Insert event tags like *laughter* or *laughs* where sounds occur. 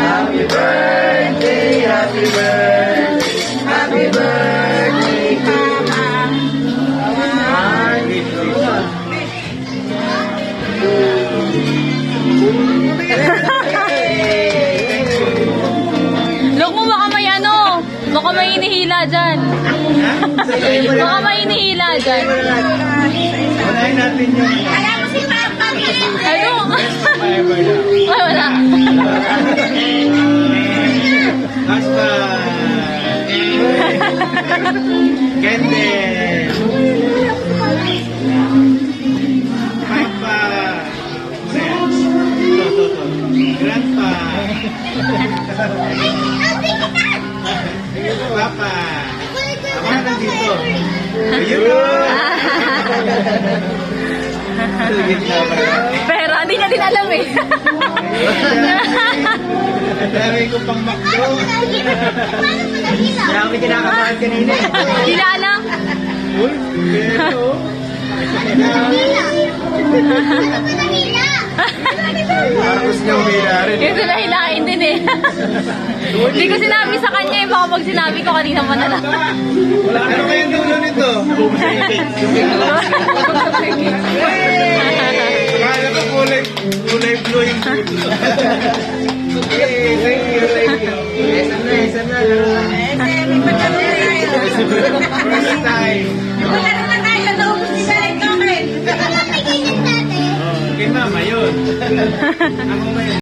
Happy birthday, happy birthday, happy birthday to Look mo baka may ano, baka may inihila dyan. *laughs* baka may inihila dyan. Unahin natin yung Alam mo si Papa Ano? fiber na. Ay, wala. Husband. Kendall. Papa. Grandpa. Papa. Na nandito. Ayun o. Sige na ba? Pero hindi niya din alam eh. Dami ko pang makdo. Kaya kami kinakabahan kanina. Hindi na alam. Uy, pero. Parang gusto niya humila rin. Kasi nahilain din eh. Hindi ko sinabi sa kanya eh. Baka pag sinabi ko kanina mo na lang. Ano kayo dulo nito? Kala ko kulay, kulay blue yung dulo. Hey, thank you, thank you. Esa na, esa na. Esa, may pagkano tayo. First time. Kay mama yun. *laughs* Ako ngayon.